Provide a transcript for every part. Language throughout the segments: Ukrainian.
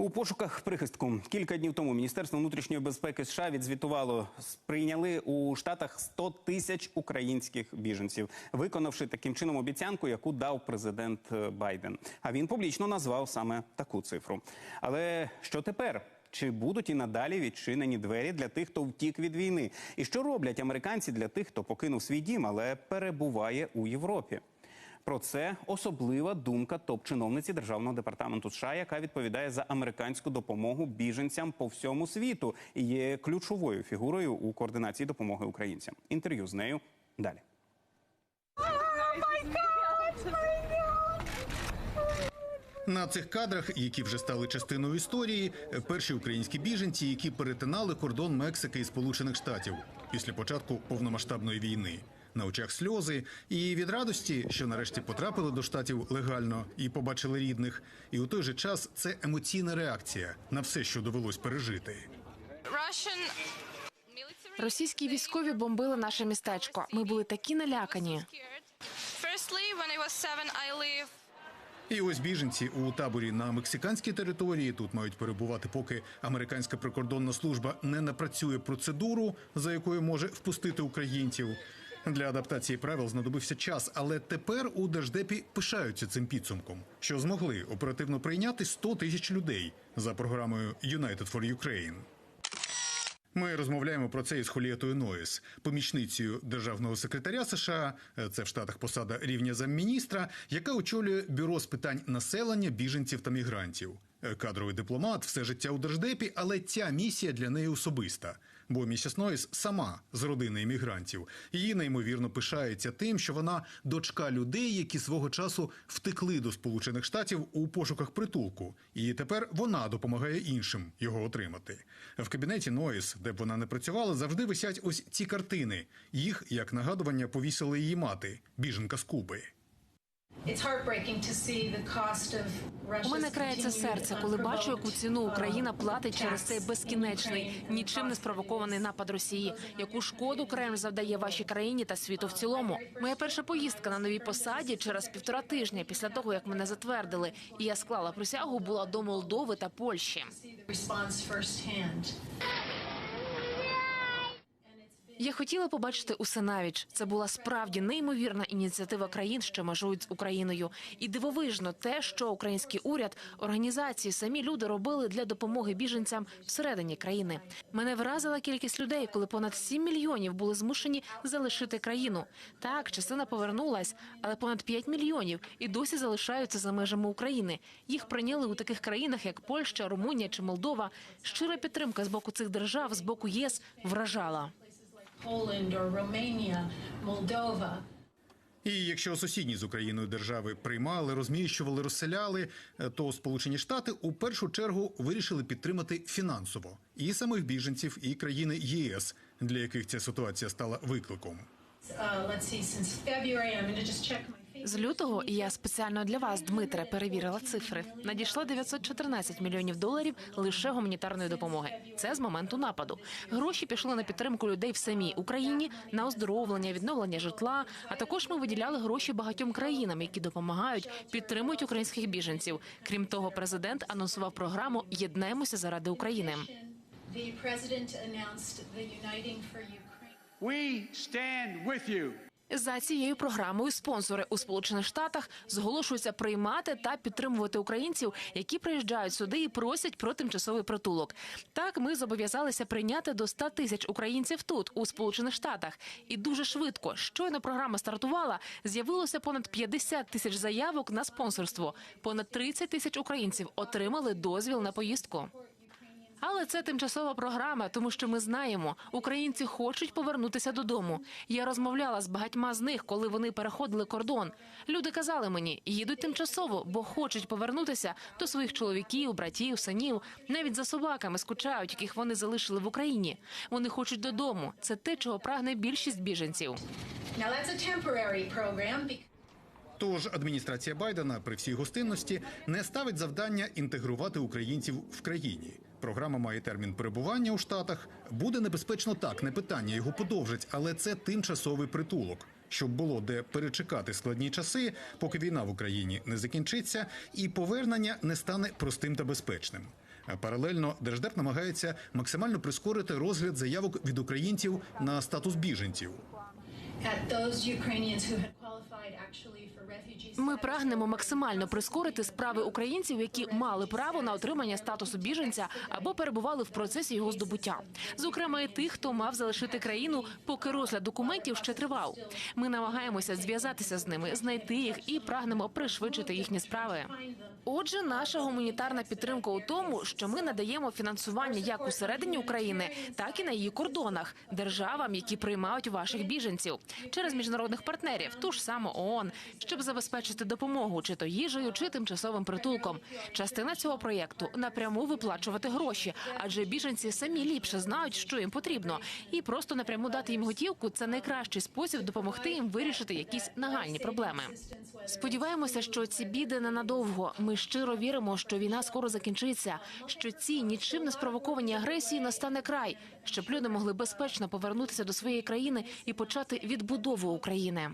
У пошуках прихистку кілька днів тому Міністерство внутрішньої безпеки США відзвітувало, прийняли у штатах 100 тисяч українських біженців, виконавши таким чином обіцянку, яку дав президент е, Байден. А він публічно назвав саме таку цифру. Але що тепер? Чи будуть і надалі відчинені двері для тих, хто втік від війни? І що роблять американці для тих, хто покинув свій дім, але перебуває у Європі? Про це особлива думка топ-чиновниці державного департаменту США, яка відповідає за американську допомогу біженцям по всьому світу і є ключовою фігурою у координації допомоги українцям. Інтерв'ю з нею далі. На цих кадрах, які вже стали частиною історії, перші українські біженці, які перетинали кордон Мексики і Сполучених Штатів після початку повномасштабної війни. На очах сльози і від радості, що нарешті потрапили до штатів легально і побачили рідних. І у той же час це емоційна реакція на все, що довелось пережити. Російські військові бомбили наше містечко. Ми були такі налякані. І ось біженці у таборі на мексиканській території тут мають перебувати, поки американська прикордонна служба не напрацює процедуру, за якою може впустити українців. Для адаптації правил знадобився час, але тепер у держдепі пишаються цим підсумком, що змогли оперативно прийняти 100 тисяч людей за програмою United for Ukraine. Ми розмовляємо про це із Холієтою Ноїс, помічницею державного секретаря США. Це в Штатах посада рівня замміністра, яка очолює бюро з питань населення, біженців та мігрантів. Кадровий дипломат, все життя у держдепі, але ця місія для неї особиста. Бо місіс Нойс сама з родини іммігрантів. Її неймовірно пишається тим, що вона дочка людей, які свого часу втекли до Сполучених Штатів у пошуках притулку, і тепер вона допомагає іншим його отримати. В кабінеті Нойс, де б вона не працювала, завжди висять ось ці картини. Їх, як нагадування, повісила її мати, біженка з Куби. У мене крається серце, коли бачу, яку ціну Україна uh, платить через цей безкінечний, нічим не спровокований напад Росії. Яку шкоду Кремль завдає вашій країні та світу в цілому? Моя перша поїздка на новій посаді через півтора тижня після того, як мене затвердили, і я склала присягу, була до Молдови та Польщі. Я хотіла побачити усе навіч. Це була справді неймовірна ініціатива країн, що межують з Україною. І дивовижно те, що український уряд, організації, самі люди робили для допомоги біженцям всередині країни. Мене вразила кількість людей, коли понад 7 мільйонів були змушені залишити країну. Так, частина повернулась, але понад 5 мільйонів і досі залишаються за межами України. Їх прийняли у таких країнах, як Польща, Румунія чи Молдова. Щира підтримка з боку цих держав, з боку ЄС вражала. Poland or Romania, Moldova. І якщо сусідні з Україною держави приймали, розміщували, розселяли, е, то Сполучені Штати у першу чергу вирішили підтримати фінансово і самих біженців, і країни ЄС, для яких ця ситуація стала викликом. Feet. З лютого і я спеціально для вас, Дмитре, перевірила цифри. Надійшло 914 мільйонів доларів лише гуманітарної допомоги. Це з моменту нападу. Гроші пішли на підтримку людей в самій Україні, на оздоровлення, відновлення житла. А також ми виділяли гроші багатьом країнам, які допомагають, підтримують українських біженців. Крім того, президент анонсував програму Єднаємося заради України. We stand with you. За цією програмою спонсори у Сполучених Штатах зголошуються приймати та підтримувати українців, які приїжджають сюди і просять про тимчасовий притулок. Так ми зобов'язалися прийняти до 100 тисяч українців тут, у Сполучених Штатах, і дуже швидко. Щойно програма стартувала, з'явилося понад 50 тисяч заявок на спонсорство. Понад 30 тисяч українців отримали дозвіл на поїздку. Але це тимчасова програма, тому що ми знаємо, українці хочуть повернутися додому. Я розмовляла з багатьма з них, коли вони переходили кордон. Люди казали мені, їдуть тимчасово, бо хочуть повернутися до своїх чоловіків, братів, синів. Навіть за собаками скучають, яких вони залишили в Україні. Вони хочуть додому. Це те, чого прагне більшість біженців. Now, that's a temporary program Тож адміністрація Байдена при всій гостинності не ставить завдання інтегрувати українців в країні. Програма має термін перебування у штатах. Буде небезпечно так, не питання його подовжать, але це тимчасовий притулок. щоб було де перечекати складні часи, поки війна в Україні не закінчиться, і повернення не стане простим та безпечним. Паралельно Держдеп намагається максимально прискорити розгляд заявок від українців на статус біженців. Ми прагнемо максимально прискорити справи українців, які мали право на отримання статусу біженця або перебували в процесі його здобуття. Зокрема, і тих, хто мав залишити країну, поки розгляд документів ще тривав. Ми намагаємося зв'язатися з ними, знайти їх і прагнемо пришвидшити їхні справи. Отже, наша гуманітарна підтримка у тому, що ми надаємо фінансування як усередині України, так і на її кордонах державам, які приймають ваших біженців через міжнародних партнерів, ту ж саму ООН, щоб забезпечити допомогу чи то їжею, чи тимчасовим притулком. Частина цього проєкту напряму виплачувати гроші, адже біженці самі ліпше знають, що їм потрібно, і просто напряму дати їм готівку це найкращий спосіб допомогти їм вирішити якісь нагальні проблеми. Сподіваємося, що ці біди ненадовго. Ми щиро віримо, що війна скоро закінчиться, що ці нічим не спровоковані агресії настане край, щоб люди могли безпечно повернутися до своєї країни і почати відбудову України.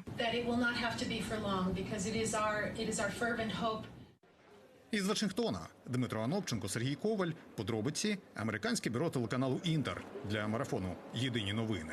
Have to be for long because it is our it is our fervent hope Із Вашингтона Дмитро Анопченко, Сергій Коваль. Подробиці американське бюро телеканалу Інтер для марафону Єдині новини.